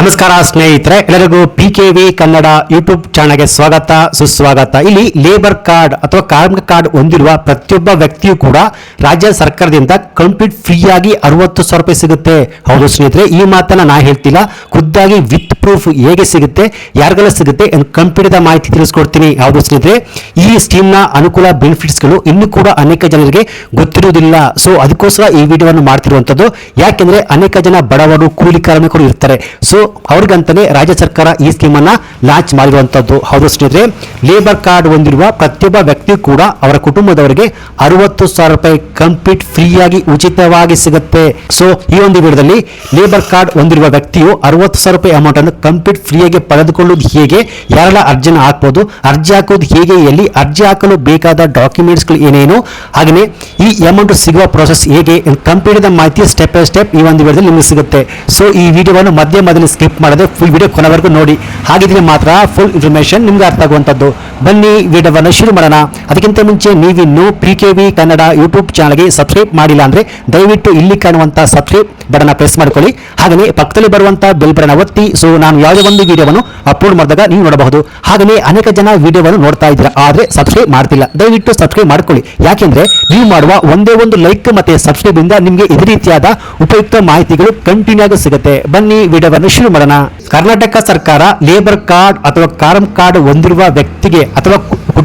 ನಮಸ್ಕಾರ ಸ್ನೇಹಿತರೆ, ಎಲ್ಲರಿಗೂ P K V Kannada YouTube ಚಾನಲ್ಗೆ ಸ್ವಾಗತ, ಸುಸ್ವಾಗತ. ಇಲ್ಲಿ ಲೇಬರ್ ಕಾರ್ಡ್ ಅಥವಾ ಕಾರ್ಮಿಕ ಕಾರ್ಡ್ ಹೊಂದಿರುವ ಪ್ರತಿಯೊಬ್ಬ ವ್ಯಕ್ತಿಯು ಕೂಡ ರಾಜ್ಯ ಸರ್ಕಾರದಿಂದ ಕಂಪ್ಲೀಟ್ ಫ್ರೀ ಆಗಿ ಅರವತ್ತು ಸಾವಿರ ರೂಪಾಯಿ ಸಿಗುತ್ತೆ. ಹೌದು ಸ್ನೇಹಿತರೆ, ಈ ಮಾತನ್ನ ನಾ ಹೇಳ್ತಿಲ್ಲ. ಖುದ್ದಾಗಿ ವಿತ್ ಪ್ರೂಫ್ ಹೇಗೆ ಸಿಗುತ್ತೆ, ಯಾರಿಗೆಲ್ಲ ಸಿಗುತ್ತೆ ಕಂಪ್ಲೀಟ್ ಮಾಹಿತಿ ತಿಳಿಸ್ಕೊಡ್ತೀನಿ. ಹೌದು ಸ್ನೇಹಿತರೆ, ಈ ಸ್ಕೀಮ್ನ ಅನುಕೂಲ ಬೆನಿಫಿಟ್ಸ್ಗಳು ಇನ್ನೂ ಕೂಡ ಅನೇಕ ಜನರಿಗೆ ಗೊತ್ತಿರುವುದಿಲ್ಲ. ಸೊ ಅದಕ್ಕೋಸ್ಕರ ಈ ವಿಡಿಯೋವನ್ನು ಮಾಡ್ತಿರುವಂಥದ್ದು ಯಾಕೆಂದ್ರೆ ಅನೇಕ ಜನ ಬಡವರು, ಕೂಲಿ ಕಾರ್ಮಿಕರು ಇರ್ತಾರೆ. ಸೊ ಅವ್ರಿಗಂತಾನೆ ರಾಜ್ಯ ಸರ್ಕಾರ ಈ ಸ್ಕೀಮ್ ಅನ್ನ ಲಾಂಚ್ ಮಾಡಿರುವಂತದ್ದು. ಹೌದು ಸ್ನೇಹಿತರೆ ಲೇಬರ್ ಕಾರ್ಡ್ ಹೊಂದಿರುವ ಪ್ರತಿಯೊಬ್ಬ ವ್ಯಕ್ತಿ ಕೂಡ ಅವರ ಕುಟುಂಬದವರಿಗೆ ಅರವತ್ತು ಸಾವಿರ ರೂಪಾಯಿ ಕಂಪ್ಲೀಟ್ ಫ್ರೀಯಾಗಿ ಉಚಿತವಾಗಿ ಸಿಗುತ್ತೆ. ಸೊ ಈ ಒಂದು ವಿಡಿಯೋದಲ್ಲಿ ಲೇಬರ್ ಕಾರ್ಡ್ ಹೊಂದಿರುವ ವ್ಯಕ್ತಿಯು ಅರವತ್ತು ಸಾವಿರ ರೂಪಾಯಿ ಅಮೌಂಟ್ ಅನ್ನು ಕಂಪ್ಲೀಟ್ ಫ್ರೀಯಾಗಿ ಪಡೆದುಕೊಳ್ಳುವುದು ಹೇಗೆ, ಯಾರೆಲ್ಲ ಅರ್ಜಿನ ಹಾಕ್ಬೋದು, ಅರ್ಜಿ ಹಾಕೋದು ಹೇಗೆ, ಎಲ್ಲಿ ಅರ್ಜಿ ಹಾಕಲು ಬೇಕಾದ ಡಾಕ್ಯುಮೆಂಟ್ಸ್ಗಳು ಏನೇನು ಹಾಗೆಯೇ ಈ ಅಮೌಂಟ್ ಸಿಗುವ ಪ್ರೋಸೆಸ್ ಹೇಗೆ ಕಂಪ್ಲೀಟ್ ಮಾಹಿತಿ ಸ್ಟೆಪ್ ಬೈ ಸ್ಟೆಪ್ ಈ ಒಂದು ವಿಡಿಯೋದಲ್ಲಿ ನಿಮಗೆ ಸಿಗುತ್ತೆ. ಸೊ ಈ ವಿಡಿಯೋವನ್ನು ಮಧ್ಯ ಮೊದಲು ಸ್ಕಿಪ್ ಮಾಡದೆ ಫುಲ್ ವಿಡಿಯೋ ಕೊನೆವರೆಗೂ ನೋಡಿ. ಹಾಗಿದ್ರೆ ಮಾತ್ರ ಫುಲ್ ಇನ್ಫಾರ್ಮೇಶನ್ ನಿಮ್ಗೆ ಅರ್ಥ ಆಗುವಂಥದ್ದು. ಬನ್ನಿ, ವಿಡಿಯೋವನ್ನು ಶುರು ಮಾಡೋಣ. ಅದಕ್ಕಿಂತ ಮುಂಚೆ ನೀವಿನ್ನು P K V Kannada YouTube ಚಾನಲ್ಗೆ ಸಬ್ಸ್ಕ್ರೈಬ್ ಮಾಡಿಲ್ಲ ಅಂದ್ರೆ ದಯವಿಟ್ಟು ಇಲ್ಲಿ ಕಾಣುವಂತ ಸಬ್ಸ್ಕ್ರೈಬ್ ಬಟನ್ ಪ್ರೆಸ್ ಮಾಡ್ಕೊಳ್ಳಿ. ಹಾಗೆಯೇ ಪಕ್ಕದಲ್ಲಿ ಬರುವಂಥ ಬೆಲ್ ಬಟನ್ ಒತ್ತಿ. ಸೊ ನಾನು ಯಾವುದೇ ಒಂದು ವಿಡಿಯೋವನ್ನು ಅಪ್ಲೋಡ್ ಮಾಡಿದಾಗ ನೀವು ನೋಡಬಹುದು. ಹಾಗೆಯೇ ಅನೇಕ ಜನ ವಿಡಿಯೋವನ್ನು ನೋಡ್ತಾ ಇದ್ದೀರಾ, ಆದ್ರೆ ಸಬ್ಸ್ಕ್ರೈಬ್ ಮಾಡ್ತಿಲ್ಲ. ದಯವಿಟ್ಟು ಸಬ್ಸ್ಕ್ರೈಬ್ ಮಾಡ್ಕೊಳ್ಳಿ. ಯಾಕೆಂದ್ರೆ ನೀವು ಮಾಡುವ ಒಂದೇ ಒಂದು ಲೈಕ್ ಮತ್ತೆ ಸಬ್ಸ್ಕ್ರೈಬ್ ಇಂದ ನಿಮಗೆ ಇದೇ ರೀತಿಯಾದ ಉಪಯುಕ್ತ ಮಾಹಿತಿಗಳು ಕಂಟಿನ್ಯೂ ಆಗಿ ಸಿಗುತ್ತೆ. ಬನ್ನಿ, ವಿಡಿಯೋವನ್ನು ಶುರು ಮಾಡೋಣ. ಕರ್ನಾಟಕ ಸರ್ಕಾರ ಲೇಬರ್ ಕಾರ್ಡ್ ಅಥವಾ ಕಾರಂ ಕಾರ್ಡ್ ಹೊಂದಿರುವ ವ್ಯಕ್ತಿಗೆ ಅಥವಾ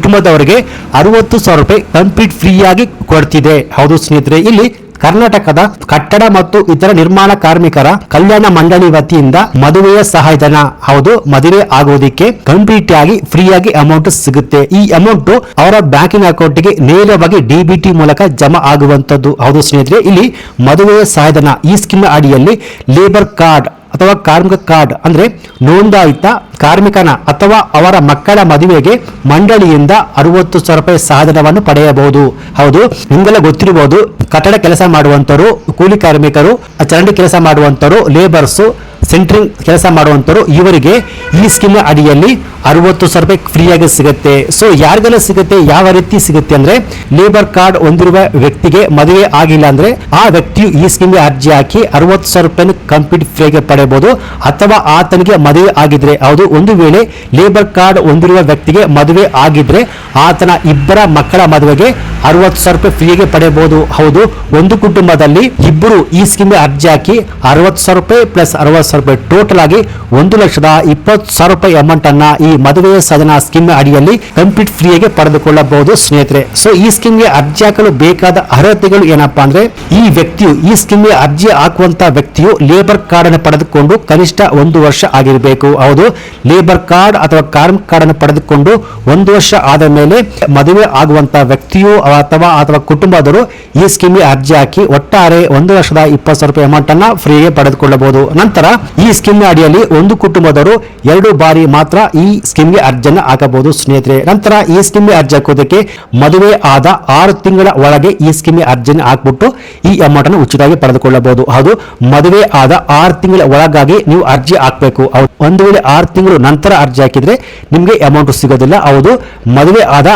ಕುಟುಂಬದವರಿಗೆ ಅರವತ್ತು ಸಾವಿರ ರೂಪಾಯಿ ಕಂಪ್ಲೀಟ್ ಫ್ರೀಯಾಗಿ ಕೊಡ್ತಿದೆ. ಹೌದು ಸ್ನೇಹಿತರೆ, ಇಲ್ಲಿ ಕರ್ನಾಟಕದ ಕಟ್ಟಡ ಮತ್ತು ಇತರ ನಿರ್ಮಾಣ ಕಾರ್ಮಿಕರ ಕಲ್ಯಾಣ ಮಂಡಳಿ ವತಿಯಿಂದ ಮದುವೆಯ ಸಹಾಯಧನ, ಹೌದು, ಮದುವೆ ಆಗುವುದಕ್ಕೆ ಕಂಪ್ಲೀಟ್ ಆಗಿ ಫ್ರೀಯಾಗಿ ಅಮೌಂಟ್ ಸಿಗುತ್ತೆ. ಈ ಅಮೌಂಟ್ ಅವರ ಬ್ಯಾಂಕಿಂಗ್ ಅಕೌಂಟ್ಗೆ ನೇರವಾಗಿ ಡಿಬಿಟಿ ಮೂಲಕ ಜಮಾ ಆಗುವಂತದ್ದು ಹೌದು ಸ್ನೇಹಿತರೆ, ಇಲ್ಲಿ ಮದುವೆಯ ಸಹಾಯಧನ ಈ ಸ್ಕೀಮ್ ಅಡಿಯಲ್ಲಿ ಲೇಬರ್ ಕಾರ್ಡ್ ಅಥವಾ ಕಾರ್ಮಿಕ ಕಾರ್ಡ್ ಅಂದ್ರೆ ನೋಂದಾಯಿತ ಕಾರ್ಮಿಕನ ಅಥವಾ ಅವರ ಮಕ್ಕಳ ಮದುವೆಗೆ ಮಂಡಳಿಯಿಂದ ಅರವತ್ತು ಸಾವಿರ ರೂಪಾಯಿ ಸಾಧನವನ್ನು ಪಡೆಯಬಹುದು. ಹೌದು, ನಿಮಗೆಲ್ಲ ಗೊತ್ತಿರಬಹುದು ಕಟ್ಟಡ ಕೆಲಸ ಮಾಡುವಂತರು ಕೂಲಿ ಕಾರ್ಮಿಕರು, ಚರಂಡಿ ಕೆಲಸ ಮಾಡುವಂತರು ಲೇಬರ್ಸು ಸೆಂಟ್ರಿಂಗ್ ಕೆಲಸ ಮಾಡುವಂತರು ಇವರಿಗೆ ಈ ಸ್ಕೀಮ್ ಅಡಿಯಲ್ಲಿ ಅರವತ್ತು ಸಾವಿರ ರೂಪಾಯಿ ಫ್ರೀಯಾಗಿ ಸಿಗುತ್ತೆ. ಸೊ ಯಾರಿಗೆಲ್ಲ ಸಿಗುತ್ತೆ, ಯಾವ ರೀತಿ ಸಿಗುತ್ತೆ ಅಂದ್ರೆ ಲೇಬರ್ ಕಾರ್ಡ್ ಹೊಂದಿರುವ ವ್ಯಕ್ತಿಗೆ ಮದುವೆ ಆಗಿಲ್ಲ ಅಂದ್ರೆ ಆ ವ್ಯಕ್ತಿಯು ಈ ಸ್ಕೀಮ್ಗೆ ಅರ್ಜಿ ಹಾಕಿ ಅರವತ್ತು ಸಾವಿರ ರೂಪಾಯಿ ಕಂಪ್ಲೀಟ್ ಫ್ರೀಯಾಗಿ ಪಡೆಯಬಹುದು ಅಥವಾ ಆತನಿಗೆ ಮದುವೆ ಆಗಿದ್ರೆ. ಹೌದು, ಒಂದು ವೇಳೆ ಲೇಬರ್ ಕಾರ್ಡ್ ಹೊಂದಿರುವ ವ್ಯಕ್ತಿಗೆ ಮದುವೆ ಆಗಿದ್ರೆ ಆತನ ಇಬ್ಬರ ಮಕ್ಕಳ ಮದುವೆಗೆ ಅರವತ್ತು ಸಾವಿರ ರೂಪಾಯಿ ಫ್ರೀಗೆ ಪಡೆಯಬಹುದು. ಹೌದು, ಒಂದು ಕುಟುಂಬದಲ್ಲಿ ಇಬ್ಬರು ಈ ಸ್ಕೀಮ್ಗೆ ಅರ್ಜಿ ಹಾಕಿ ಅರವತ್ತು ಸಾವಿರ ರೂಪಾಯಿ ಪ್ಲಸ್ ಅರವತ್ತು ಸಾವಿರ ರೂಪಾಯಿ ಟೋಟಲ್ ಆಗಿ ಒಂದು ಲಕ್ಷದ ಇಪ್ಪತ್ತು ಸಾವಿರ ರೂಪಾಯಿ ಅಮೌಂಟ್ ಅನ್ನ ಈ ಮದುವೆಯ ಸದನ ಸ್ಕೀಮ್ ಅಡಿಯಲ್ಲಿ ಕಂಪ್ಲೀಟ್ ಫ್ರೀಗೆ ಪಡೆದುಕೊಳ್ಳಬಹುದು ಸ್ನೇಹಿತರೆ. ಸೊ ಈ ಸ್ಕೀಮ್ಗೆ ಅರ್ಜಿ ಹಾಕಲು ಬೇಕಾದ ಅರ್ಹತೆಗಳು ಏನಪ್ಪಾ ಅಂದ್ರೆ ಈ ವ್ಯಕ್ತಿಯು ಈ ಸ್ಕೀಮ್ಗೆ ಅರ್ಜಿ ಹಾಕುವಂತ ವ್ಯಕ್ತಿಯು ಲೇಬರ್ ಕಾರ್ಡ್ ಅನ್ನು ಪಡೆದುಕೊಂಡು ಕನಿಷ್ಠ ಒಂದು ವರ್ಷ ಆಗಿರಬೇಕು. ಹೌದು ಲೇಬರ್ ಕಾರ್ಡ್ ಅಥವಾ ಕಾರ್ಮಿಕ ಕಾರ್ಡ್ ಅನ್ನು ಪಡೆದುಕೊಂಡು ಒಂದು ವರ್ಷ ಆದ ಮೇಲೆ ಮದುವೆ ಆಗುವಂತ ವ್ಯಕ್ತಿಯು ಅಥವಾ ಅಥವಾ ಕುಟುಂಬದವರು ಈ ಸ್ಕೀಮ್ಗೆ ಅರ್ಜಿ ಹಾಕಿ ಒಟ್ಟಾರೆ ಒಂದು ಲಕ್ಷದ ಇಪ್ಪತ್ತು ಸಾವಿರ ರೂಪಾಯಿ ಅಮೌಂಟ್ ಅನ್ನ ಫ್ರೀಗೆ ಪಡೆದುಕೊಳ್ಳಬಹುದು. ನಂತರ ಈ ಸ್ಕೀಮ್ ಅಡಿಯಲ್ಲಿ ಒಂದು ಕುಟುಂಬದವರು ಎರಡು ಬಾರಿ ಮಾತ್ರ ಈ ಸ್ಕೀಮ್ಗೆ ಅರ್ಜಿಯನ್ನು ಹಾಕಬಹುದು ಸ್ನೇಹಿತರೆ. ನಂತರ ಈ ಸ್ಕೀಮ್ಗೆ ಅರ್ಜಿ ಹಾಕೋದಕ್ಕೆ ಮದುವೆ ಆದ ಆರು ತಿಂಗಳ ಒಳಗೆ ಈ ಸ್ಕೀಮ್ಗೆ ಅರ್ಜಿಯನ್ನು ಹಾಕ್ಬಿಟ್ಟು ಈ ಅಮೌಂಟ್ ಅನ್ನು ಉಚಿತವಾಗಿ ಪಡೆದುಕೊಳ್ಳಬಹುದು. ಹೌದು, ಮದುವೆ ಆದ ಆರು ತಿಂಗಳ ಒಳಗಾಗಿ ನೀವು ಅರ್ಜಿ ಹಾಕಬೇಕು. ಒಂದು ವೇಳೆ ಆರು ತಿಂಗಳು ನಂತರ ಅರ್ಜಿ ಹಾಕಿದ್ರೆ ನಿಮಗೆ ಅಮೌಂಟ್ ಸಿಗೋದಿಲ್ಲ. ಹೌದು. ಮದುವೆ ಆದ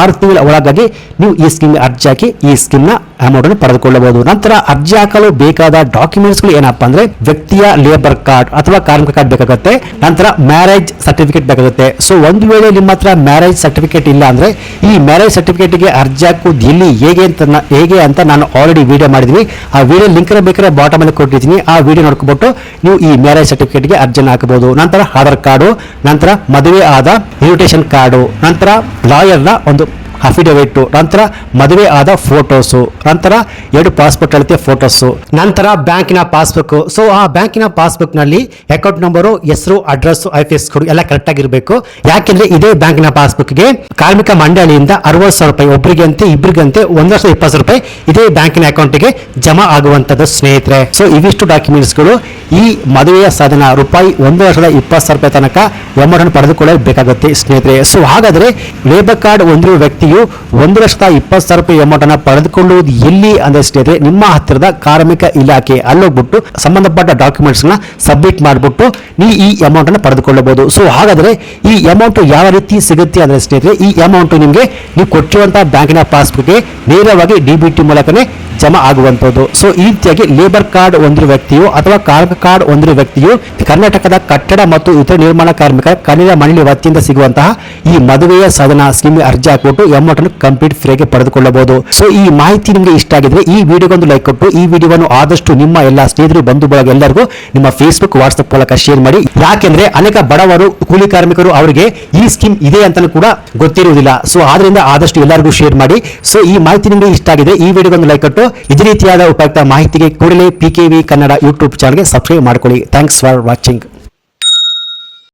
ಆರು ತಿಂಗಳ ಒಳಗಾಗಿ ನೀವು ಈ ಸ್ಕೀಮ್ಗೆ ಅರ್ಜಿ ಹಾಕಿ ಈ ಸ್ಕೀಮ್ನ ಅಮೌಂಟ್ ಅನ್ನು ಪಡೆದುಕೊಳ್ಳಬಹುದು. ನಂತರ ಅರ್ಜಿ ಹಾಕಲು ಬೇಕಾದ ಡಾಕ್ಯುಮೆಂಟ್ಸ್ ಏನಪ್ಪ ಅಂದ್ರೆ ವ್ಯಕ್ತಿಯ ಲೇಬರ್ ಕಾರ್ಡ್ ಅಥವಾ ಕಾರ್ಮಿಕ ಕಾರ್ಡ್ ಬೇಕಾಗುತ್ತೆ. ನಂತರ ಮ್ಯಾರೇಜ್ ಸರ್ಟಿಫಿಕೇಟ್ ಬೇಕಾಗುತ್ತೆ. ಸೊ ಒಂದು ವೇಳೆ ನಿಮ್ಮ ಹತ್ರ ಮ್ಯಾರೇಜ್ ಸರ್ಟಿಫಿಕೇಟ್ ಇಲ್ಲ ಅಂದ್ರೆ ಈ ಮ್ಯಾರೇಜ್ ಸರ್ಟಿಫಿಕೇಟ್ಗೆ ಅರ್ಜಿ ಹಾಕುವುದು ಎಲ್ಲಿ, ಹೇಗೆ ಅಂತ ಹೇಗೆ ಅಂತ ನಾನು ಆಲ್ರೆಡಿ ವಿಡಿಯೋ ಮಾಡಿದ್ವಿ ಆ ವಿಡಿಯೋ ಲಿಂಕ್ ಬೇಕಾದ್ರೆ ಬಾಟಮ್ ಅಲ್ಲಿ ಕೊಟ್ಟಿದ್ದೀನಿ. ಆ ವಿಡಿಯೋ ನೋಡ್ಕೊಬಿಟ್ಟು ನೀವು ಈ ಮ್ಯಾರೇಜ್ ಸರ್ಟಿಫಿಕೇಟ್ಗೆ ಅರ್ಜಿಯನ್ನು ಹಾಕಬಹುದು. ನಂತರ ಆಧಾರ್ ಕಾರ್ಡು, ನಂತರ ಮದುವೆ ಆದ ಇನ್ವಿಟೇಷನ್ ಕಾರ್ಡು, ನಂತರ ಲಾಯರ್ನ ಒಂದು ಅಫಿಡವಿಟ್ ನಂತರ ಮದುವೆ ಆದ ಫೋಟೋಸು ನಂತರ ಎರಡು ಪಾಸ್ಪೋರ್ಟ್ ಅಳತೆ ಫೋಟೋಸು ನಂತರ ಬ್ಯಾಂಕಿನ ಪಾಸ್ಬುಕ್ ಸೊ ಆ ಬ್ಯಾಂಕಿನ ಪಾಸ್ಬುಕ್ನಲ್ಲಿ ಅಕೌಂಟ್ ನಂಬರು ಹೆಸರು ಅಡ್ರೆಸ್ ಐಫ್ ಎಸ್ ಎಸ್ ಎಲ್ಲ ಕರೆಕ್ಟ್ ಆಗಿರಬೇಕು ಯಾಕೆಂದ್ರೆ ಇದೇ ಬ್ಯಾಂಕಿನ ಪಾಸ್ಬುಕ್ಗೆ ಕಾರ್ಮಿಕ ಮಂಡಳಿಯಿಂದ ಅರವತ್ತು ಸಾವಿರ ರೂಪಾಯಿ ಒಬ್ಬರಿಗೆ ಅಂತೆ ಇಬ್ಬರಿಗಂತೆ ಒಂದು ಲಕ್ಷದ ಇಪ್ಪತ್ತು ಸಾವಿರ ರೂಪಾಯಿ ಇದೇ ಬ್ಯಾಂಕಿನ ಅಕೌಂಟ್ಗೆ ಜಮಾ ಆಗುವಂತದ್ದು ಸ್ನೇಹಿತರೆ. ಸೊ ಇವಿಷ್ಟು ಡಾಕ್ಯುಮೆಂಟ್ಸ್ಗಳು ಈ ಮದುವೆಯ ಸಾಧನ ರೂಪಾಯಿ ಒಂದು ಲಕ್ಷದ ಇಪ್ಪತ್ತು ಸಾವಿರ ರೂಪಾಯಿ ತನಕ ಎಮೌಂಟನ್ನು ಪಡೆದುಕೊಳ್ಳಬೇಕಾಗುತ್ತೆ ಸ್ನೇಹಿತರೆ. ಸೊ ಹಾಗಾದ್ರೆ ಲೇಬರ್ ಕಾರ್ಡ್ ಹೊಂದಿರುವ ವ್ಯಕ್ತಿಯು ಒಂದು ಲಕ್ಷದ ಇಪ್ಪತ್ತು ಸಾವಿರ ರೂಪಾಯಿ ಅಮೌಂಟ್ ಅನ್ನು ಪಡೆದುಕೊಳ್ಳುವುದು ಎಲ್ಲಿ ಅಂದ್ರೆ ಸ್ನೇಹಿತರೆ, ನಿಮ್ಮ ಹತ್ತಿರದ ಕಾರ್ಮಿಕ ಇಲಾಖೆ ಅಲ್ಲೋಗ್ಬಿಟ್ಟು ಸಂಬಂಧಪಟ್ಟ ಡಾಕ್ಯುಮೆಂಟ್ಸ್ನ ಸಬ್ಮಿಟ್ ಮಾಡಿಬಿಟ್ಟು ನೀವು ಈ ಅಮೌಂಟ್ ಅನ್ನು ಪಡೆದುಕೊಳ್ಳಬಹುದು. ಸೊ ಹಾಗಾದ್ರೆ ಈ ಅಮೌಂಟ್ ಯಾವ ರೀತಿ ಸಿಗುತ್ತೆ ಅಂದ್ರೆ ಸ್ನೇಹಿತರೆ, ಈ ಅಮೌಂಟ್ ನಿಮಗೆ ನೀವು ಕೊಟ್ಟಿರುವಂತಹ ಬ್ಯಾಂಕಿನ ಪಾಸ್ಬುಕ್ಗೆ ನೇರವಾಗಿ ಡಿ ಬಿ ಟಿ ಮೂಲಕನೇ ಜಮಾ ಆಗುವಂಥದ್ದು. ಸೊ ಈ ರೀತಿಯಾಗಿ ಲೇಬರ್ ಕಾರ್ಡ್ ಹೊಂದಿರುವ ವ್ಯಕ್ತಿಯು ಅಥವಾ ಕಾರ್ಮಿಕ ಕಾರ್ಡ್ ಹೊಂದಿರುವ ವ್ಯಕ್ತಿಯು ಕರ್ನಾಟಕದ ಕಟ್ಟಡ ಮತ್ತು ಇತರ ನಿರ್ಮಾಣ ಕಾರ್ಮಿಕರ ಕನ್ನಡ ಮಂಡಳಿ ವತಿಯಿಂದ ಸಿಗುವಂತಹ ಈ ಮದುವೆಯ ಸಾಧನ ಸ್ಕೀಮ್ ಅರ್ಜಿ ಹಾಕೊಟ್ಟು ಅಮೌಂಟ್ ಅನ್ನು ಕಂಪ್ಲೀಟ್ ಫ್ರೀಗೆ ಪಡೆದುಕೊಳ್ಳಬಹುದು. ಸೊ ಈ ಮಾಹಿತಿ ನಿಮಗೆ ಇಷ್ಟ ಆಗಿದ್ರೆ ಈ ವಿಡಿಯೋಗೊಂದು ಲೈಕ್ ಕೊಟ್ಟು ಈ ವಿಡಿಯೋವನ್ನು ಆದಷ್ಟು ನಿಮ್ಮ ಎಲ್ಲ ಸ್ನೇಹಿತರು ಬಂಧು ಬಳಗ ಎಲ್ಲರಿಗೂ ನಿಮ್ಮ ಫೇಸ್ಬುಕ್ ವಾಟ್ಸ್ಆಪ್ ಮೂಲಕ ಶೇರ್ ಮಾಡಿ. ಯಾಕೆಂದ್ರೆ ಅನೇಕ ಬಡವರು, ಕೂಲಿ ಕಾರ್ಮಿಕರು ಅವರಿಗೆ ಈ ಸ್ಕೀಮ್ ಇದೆ ಅಂತಲೂ ಕೂಡ ಗೊತ್ತಿರುವುದಿಲ್ಲ. ಸೊ ಆದ್ರಿಂದ ಆದಷ್ಟು ಎಲ್ಲರಿಗೂ ಶೇರ್ ಮಾಡಿ. ಸೊ ಈ ಮಾಹಿತಿ ನಿಮಗೆ ಇಷ್ಟ ಆಗಿದೆ ಈ ವಿಡಿಯೋಗೊಂದು ಲೈಕ್ ಕೊಟ್ಟು ಇದೇ ರೀತಿಯಾದ ಉಪಯುಕ್ತ ಮಾಹಿತಿಗೆ ಕೂಡಲೇ P K V Kannada YouTube ಚಾನಲ್ಗೆ ಸಬ್ಸ್ಕ್ರೈಬ್ ಮಾಡ್ಕೊಳ್ಳಿ. Thanks for watching